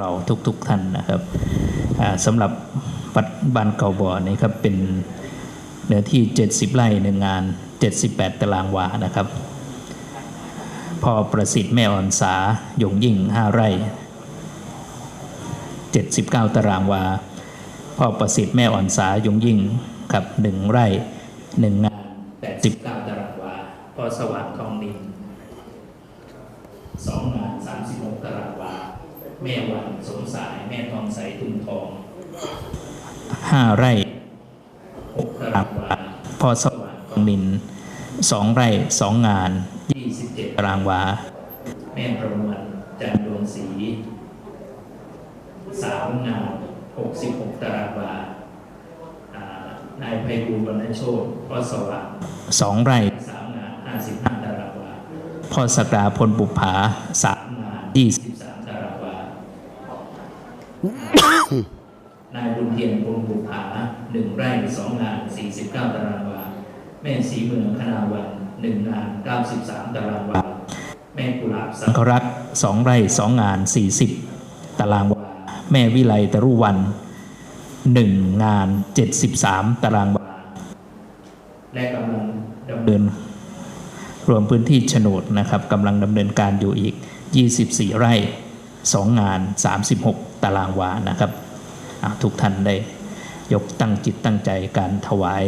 เราทุกๆท่านนะครับสำหรับวัดบ้านเก่าบ่อนี่ครับเป็นเนื้อที่ 70 ไร่หนึ่งงาน 78 ตารางวานะครับพ่อประสิทธิ์แม่อ่อนสายงยิ่ง 5 ไร่ 79 ตารางวาพ่อประสิทธิ์แม่อ่อนสายงยิ่งครับ1ไร่ 1 งาน 89 ตารางวาพ่อสว่างทองนินสองานสามสิบหกตารางวา แม่วันสมสาย แม่ทองใสตุนทองห้าไร่หกตารางวาพ่อสว่างทองนินสองไร่สองงานยี่สิบเจ็ดตารางวา แม่ประมวลจันทร์ดวงศรีสามงานหกสิบหกตารางวาอ่านายไพบูลย์วรรณโชตพ่อสว่างสองไร่สามงานห้าสิบห้าตารางวาพ่อสกดาพลบุภาสามงานยี่สิบสามตารางวา นายบุญเทียนพลบุภาหนึ่งไร่สองงานสี่สิบเก้าตารางวา แม่สีเมืองคณาวันหนึ่งงานเก้าสิบสามตารางวา แม่กุหลาบสังครักษ์สองไร่สองงานสี่สิบตารางวา แม่วิไลตรุวันหนึ่งงานเจ็ดสิบสามตารางวา และกำลังดำเนิน รวมพื้นที่โฉนดนะครับกำลังดำเนินการอยู่อีก 24 ไร่ 2 งาน 36 ตารางวานะครับอะทุกท่านได้ยกตั้งจิตตั้งใจการถวาย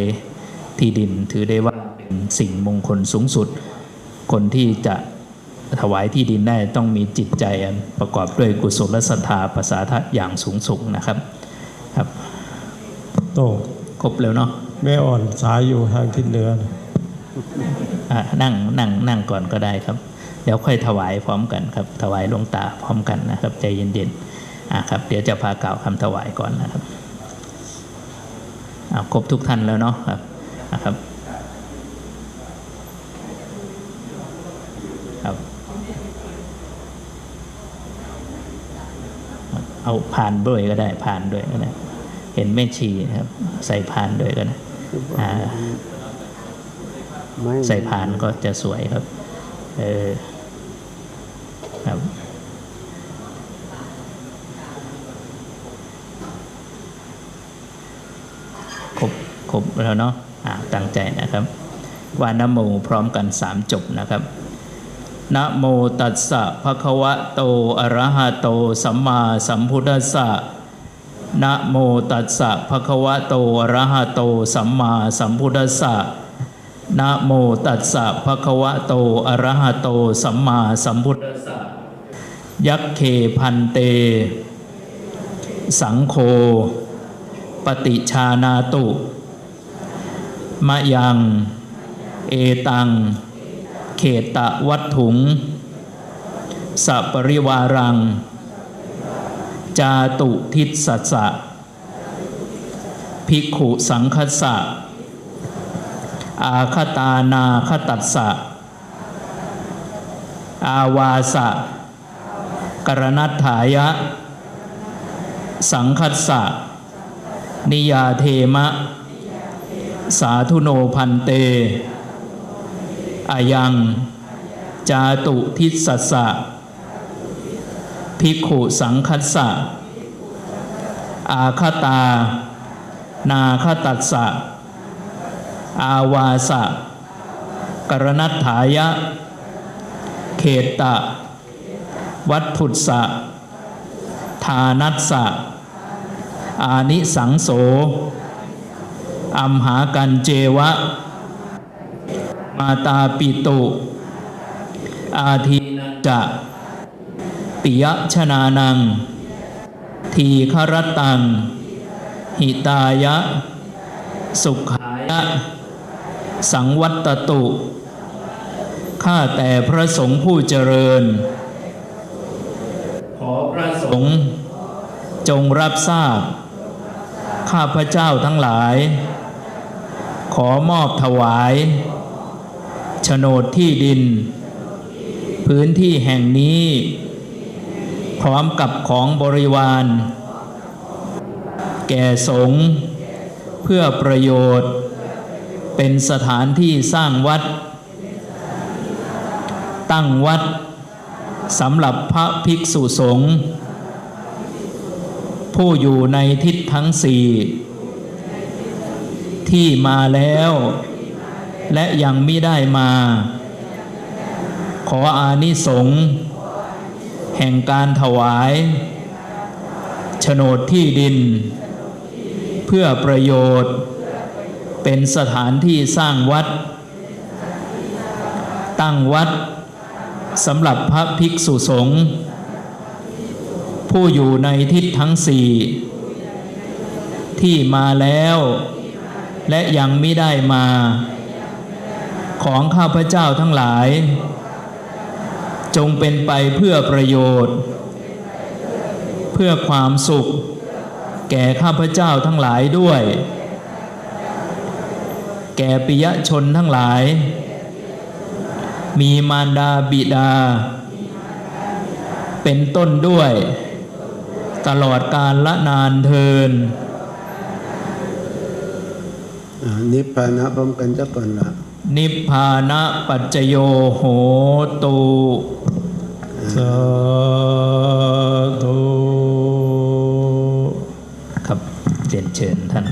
ที่ดินถือได้ว่าเป็นสิ่งมงคลสูงสุด คนที่จะถวายที่ดินได้ต้องมีจิตใจอันประกอบด้วยกุศลและศรัทธาประสาทะอย่างสูงส่งนะครับครับโตครบแล้วเนาะแม่อ่อนสายอยู่ทางทิศเหนือนะอะนั่งนั่งนั่งก่อนก็ได้ครับ เดี๋ยวค่อยถวายพร้อมกันครับ ถวายหลวงตาพร้อมกันนะครับ ใจเย็นๆอะครับ เดี๋ยวจะพากล่าวคำถวายก่อนนะครับอะครบทุกท่านแล้วเนาะครับนะครับครับเอาผ่านด้วยก็ได้ผ่านด้วยก็ได้เห็นแม่ชีนะครับ ใส่ผ่านด้วยก็ได้อ่าไม่ใส่านก็จะสวยครับ เออ ครับ ครบแล้วเนาะอ่าตั้งใจนะครับ ว่านโมพร้อมกันสามจบนะครับนะโมตัสสะภะคะวะโตอะระหะโตสัมมาสัมพุทธัสสะนะโมตัสสะภะคะวะโตอะระหะโตสัมมาสัมพุทธัสสะนะโมตัสสะภะคะวะโตอะระหะโตสัมมาสัมพุทธัสสะยักเคพันเต สังโฆปฏิชานาตุ มะยัง เอตัง เขตะวัตถุง สัปริวารัง จาตุทิศสัสะภิกขุสังคสะ อาคตานาคตัสสะ อาวาสะ กรณัตถายะ สังคัสสะ นิยาเทมะ สาธุโนพันเต อายัง จาตุทิสัสสะ ภิกขุสังคัสสะ อาคตา นาคตัสสะ อาวาสะ กรณัตถายะ เขตตะ วัตถุสะ ทานัสสะ อานิสังโส อัมหากันเจวะ มาตาปิตุ อาทีนัจจะปิยชนานัง ทีครตัง หิตายะ สุขายะ สังวัตตุ ข้าแต่พระสงฆ์ผู้เจริญ ขอพระสงฆ์จงรับทราบ ข้าพระเจ้าทั้งหลาย ขอมอบถวายโฉนดที่ดิน พื้นที่แห่งนี้ พร้อมกับของบริวาร แก่สงฆ์เพื่อประโยชน์ เป็นสถานที่สร้างวัด ตั้งวัดสำหรับพระภิกษุสงฆ์ผู้อยู่ในทิศทั้งสี่ ที่มาแล้ว และยังไม่ได้มา ขออานิสงส์แห่งการถวายโฉนดที่ดิน เพื่อประโยชน์ เป็นสถานที่สร้างวัด ตั้งวัดสำหรับพระภิกษุสงฆ์ผู้อยู่ในทิศทั้งสี่ที่มาแล้ว และยังไม่ได้มา ของข้าพเจ้าทั้งหลาย จงเป็นไปเพื่อประโยชน์ เพื่อความสุข แก่ข้าพเจ้าทั้งหลายด้วย แก่ปิยชนทั้งหลาย มีมารดาบิดา เป็นต้นด้วย ตลอดการละนานเทิน นิพพานะพร้อมกันจักก่อนละนิพพานะปัจจโยโหตุสาธุครับเรียนเชิญท่าน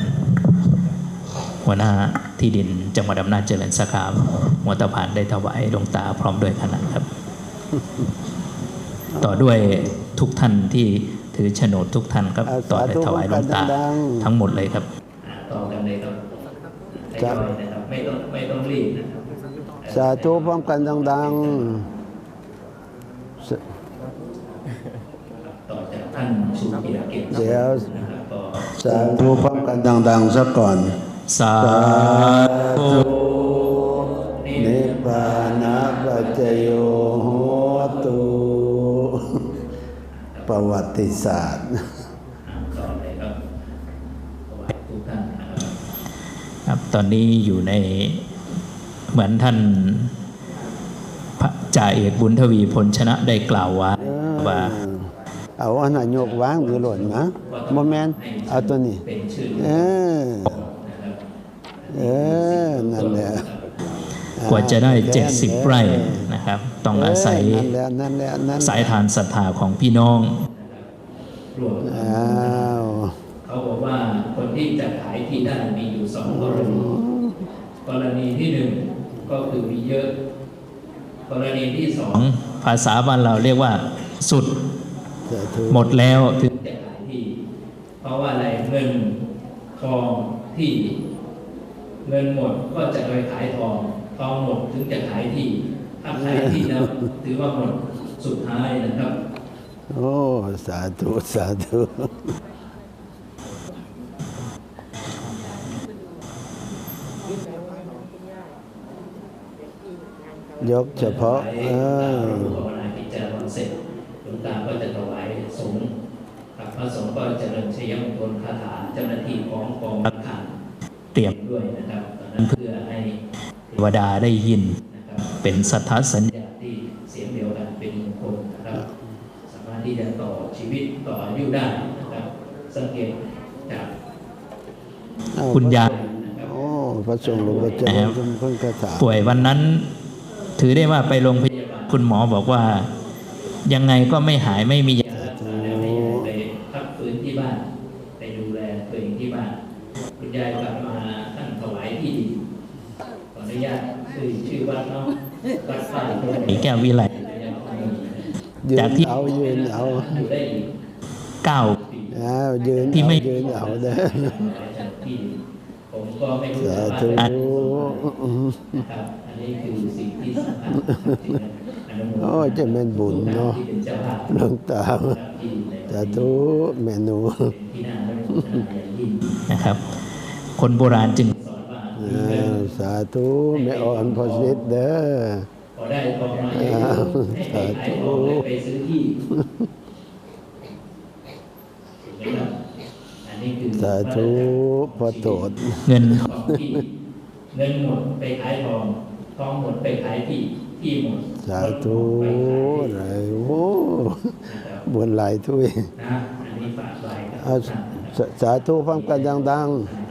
หัวหน้าที่ดินจังหวัดอำนาจเจริญสาขาหัวตะพานได้ถวายหลวงตาพร้อมด้วยคณะครับ ต่อด้วยทุกท่านที่ถือโฉนดทุกท่านครับอ่าต่อได้ถวายหลวงตาสาธุดังๆทั้งหมดเลยครับ ต่อกันเลยครับทครับ ยอยนะครับไม่ต้องไม่ต้องรีบนะครับสาธุพร้อมกันดังๆสต่อจากท่านชูเกียรติเกียรติเดี๋ยวนะครับต่อสาธุพร้อมกันดังๆซะก่อน สาธุนิพพานะปัจจโยโหตุประวัติศาสตร์ ต่อเลยครับถวายทุกท่านนะครับ ครับตอนนี้อยู่ในเหมือนท่านพระจ่าเอกบุญทวีพลชนะได้กล่าวไว้ว่า เอาอันนั้นโยกวางหรือหล่นนะโมเมนเอาตัวนี้เป็นชื่อเออ เออ นั่นแหละกว่าจะได้ 70 ไร่นะครับ ต้องอาศัยเนั่นแหละนั่นแหละนั่นแหละสายทานศรัทธาของพี่น้องอ้าวเขาบอกว่าคนที่จะขายที่ได้มีอยู่ สองกรณีกรณีที่หนึ่งก็คือมีเยอะ กรณีที่สองภาษาบ้านเราเรียกว่า สุดสาธุหมดแล้วถึงจะขายที่ เพราะว่าอะไรเงินทองที่ เงินหมดก็จะไปขายทองทองหมดถึงจะขายที่ถ้าขายที่แล้วถือว่าหมดสุดท้ายนะครับ โอ้ สาธุ สาธุ ยกเฉพาะเออภาวนาพิจารณาเสร็จหลวงตาก็จะถวายสงฆ์กับพระสงฆ์ก็เจริญชัยมงคลคาถาเจ้าหน้าที่ของกองขันเตรียมด้วยนะครับตอนนั้นเพื่อให้เทวดาได้ยินนะครับเป็นสัทธสัญญาที่เสียงเดียวกันเป็นมงคลนะครับสามารถที่จะต่อชีวิตต่ออายุได้นะครับสังเกตจากเอาคุณยายโอ้พระสงฆ์หลวงพ่อเจ้าจงพ้นคาถาป่วยวันนั้น ถือได้ว่าไปโรงพยาบาลคุณหมอบอกว่า ยังไงก็ไม่หายไม่มียารักษาแล้วให้ยายไปพักฟื้นที่บ้าน ไปดูแลตัวเองที่บ้าน คุณยายกลับมาท่านถวายที่ดินขออนุญาตคือชื่อวัดเนาะวัดป้ายที่แก้ววิไลยืจากนที่เอายืนเอาอยู่ได้อีกเก้าปีอ้าวยืนที่เอาไม่ยืนเอาเด้อที่ผมก็ไม่รู้สาว่าธุ นะครับอันนี้คือสิ่งที่สำคัญที่อนุโมทนาโอ้จะแม่นบุญเนาะที่เป็นเจ้าภาพหลวงตาที่ในสาธุเมนูที่น่าอนุโมทนาอย่างยิ่งนะครับ คนโบราณจึงสอนว่าอ้าวสาธุแม่อ่อนพอสิทธิ์เด้อพอได้ทองมาให้ให้ไปขายทองให้ไปซื้อที่ถูกไหมครับอันนี้คือสาธุพอโตดเงินทองที่เงินหมดไปขายทอง กองหมดไปขายที่ที่หมดสาธุไหนโอ้บนหลายทุ่ยนะอันนี้ฝากไว้ครับสาธุพร้อมกันดังๆ